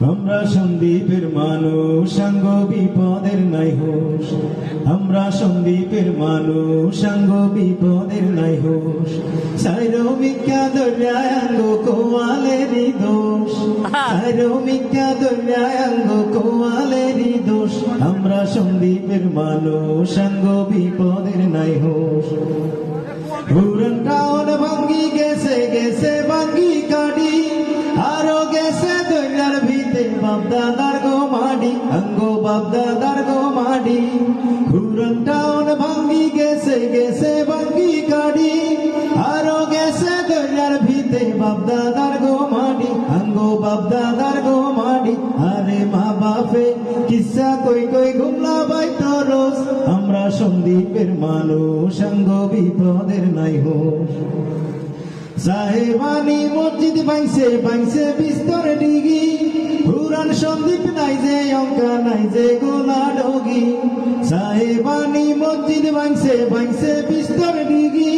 আমরা সন্দীপের মানুষ সাঙ্গ বিপদের নাই হোস আমরা সন্দীপের মানুষ সাঙ্গ বিপদের নাই হোস সাইরো মিকা দরিয়াঙ্গ কোয়ালেরই দোষ। সাইরো মিকা দরিয়াঙ্গ কোয়ালেরই দোষ। আমরা সন্দীপের মানুষ সাঙ্গ বিপদের নাই হোস ভাঙ্গি গেছে গেছে বাপদাদার গো মাডি পুরন টাউন ভাঙ্গি গেছে গেছে ভাঙ্গি কাটি। আরও গেছে দৈরার ভিতে বাপদাদার গো মাডি আঙ্গো বাপদাদার গো মাডি আরে মা বাপে, কিসা কই কই ঘুমলা বাই রোজ আমরা সন্দীপের মানুষ সঙ্গ বিপদের নাই হোস। সাহেবানি মসজিদ ভাঙছে ভাঙছে বিস্তর ডিগি। পুরান সন্দীপ নাই যে অঙ্কা নাই যে গোলা ডগি সাহেবানি মসজিদ ভাঙছে ভাঙছে বিস্তর ডিগি।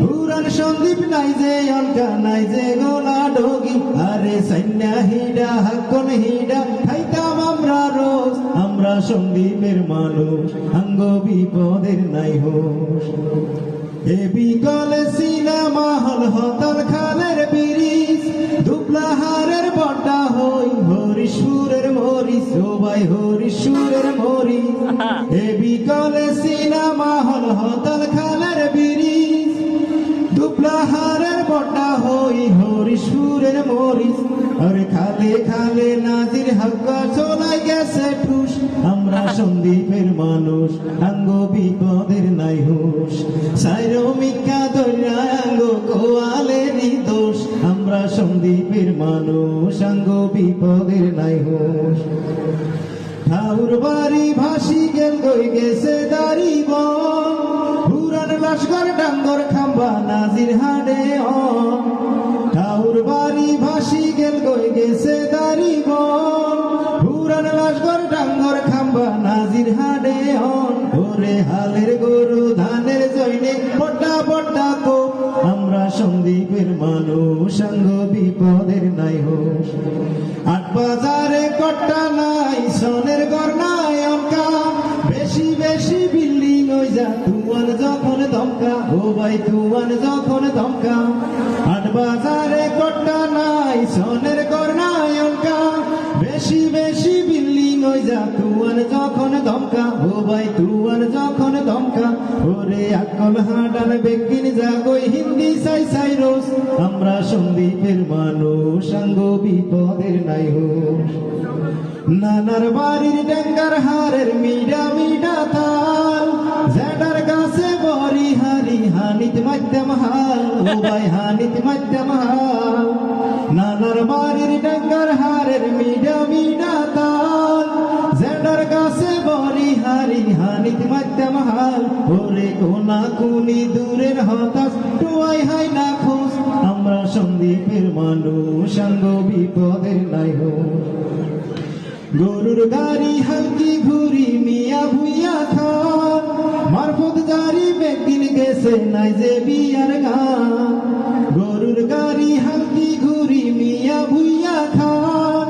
পুরান সন্দীপ নাই যে অঙ্কা নাই যে গোলা ডগি আরে সৈন্যা হিডা, হাক্কন হিডা খাইতাম আমরা রোজ। আমরা সন্দীপের মানুষ, আঙ্গ বিপদের নাই হোস। এ বিকলে সিনেমা হল হতাল খালের বিরিজ মরিস ও ভাই হরিশুরের মরিস এ বিকলে সিনেমা হল হতাল খালের বিরিজ দুবলাহারের বড্ডা হই হরিশুরের মরিস আরে খালে খালে নাজির হাক্কা চলাই গেছে ঠুস। আমরা সন্দীপের মানুষ আঙ্গ বিপদের নাই হুস সাইরো মিকা সন্দীপের মানুষ, আঙ্গ বিপদের নাই হুস ঠাউর বাড়ি ভাসি গেল, গই গেছে দাড়ি বন। পুরান লস্কর, ডাঙ্গর খাম্বা, নাজির হাডে ঠাউর বাড়ি ভাসি গেল, গই গেছে দাড়ি বন। পুরান লস্কর, ডাঙ্গর খাম্বা, নাজির হাডে অন। হালের আট বাজারে কট্টা নাই, সোনের গর নাই অঙ্কা বেশি বেশি বিল্ডিং ওই যা তুয়ান যখন ধমকা, ও ভাই তুয়ান যখন ধমকা। আট বাজারে কট্টা নাই, সোনের ঘর নাই অঙ্কা বেশি বেশি বিল্ডিং ওই যা, তুয়ান যখন দমকা ও ভাই তুয়ান যখন দমকা ওরে আকল হাডান বেগিন জাগই হিন্দি সাই সাই রোজ। আমরা সন্দীপের মানুষ সঙ্গ বিপদের নাই হোস নানার বাড়ির ডেঙ্গার হারের মিডা মিডা তাল জেডার গাছে বরি হারি হানিত মাধ্যম হাল, ও ভাই হানিত মাধ্যম হাল। নানার বাড়ির ডেঙ্গার হারের মিডা মিডা হারি হানিত মাধ্যম হাল ওরে কোনা কুনি দূরের হতাশ। টুয়াই হাই না খোঁজ, আমরা সন্দীপের মানুষ সঙ্গ বিপদের নাই হোস গরুর গাড়ি হালকি ঘুরি মিয়া, ভুইয়া, খান। মারফত গাড়ি বেগিন গেছে, নাই যে বিয়ার গান। গরুর গাড়ি হালকি ঘুরি মিয়া, ভুইয়া, খান।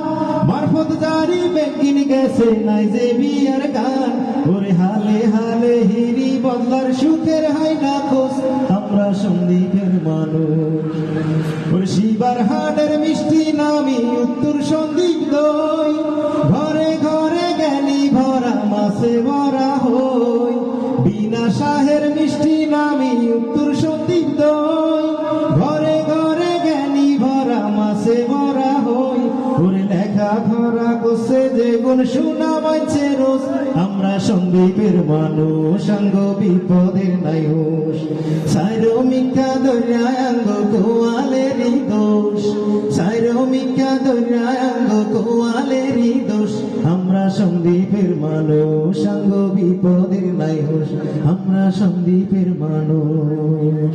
মারফত গাড়ি বেগিন গেছে, নাই যে বিয়ার গান। ওরে হালে হালে হিরি বদলার সুখের হাই না খোঁজ। আমরা সন্দীপের মানুষ। শিবার হাটের মিষ্টি নামি উত্তর সন্দীপ দই। ঘরে ঘরে গেলি ভরা মাসে ভরা হই। বিনা শাহের গুণ মাইছে রোজ। আমরা সন্দীপের মানুষ সঙ্গ বিপদের নাই হোস সাইরো মিকা দরিয়াঙ্গ কোয়ালেরই দোষ। সাইরো মিকা দরিয়াঙ্গ কোয়ালেরই দোষ। আমরা সন্দীপের মানুষ সঙ্গ বিপদের নাই হোস আমরা সন্দীপের মানুষ।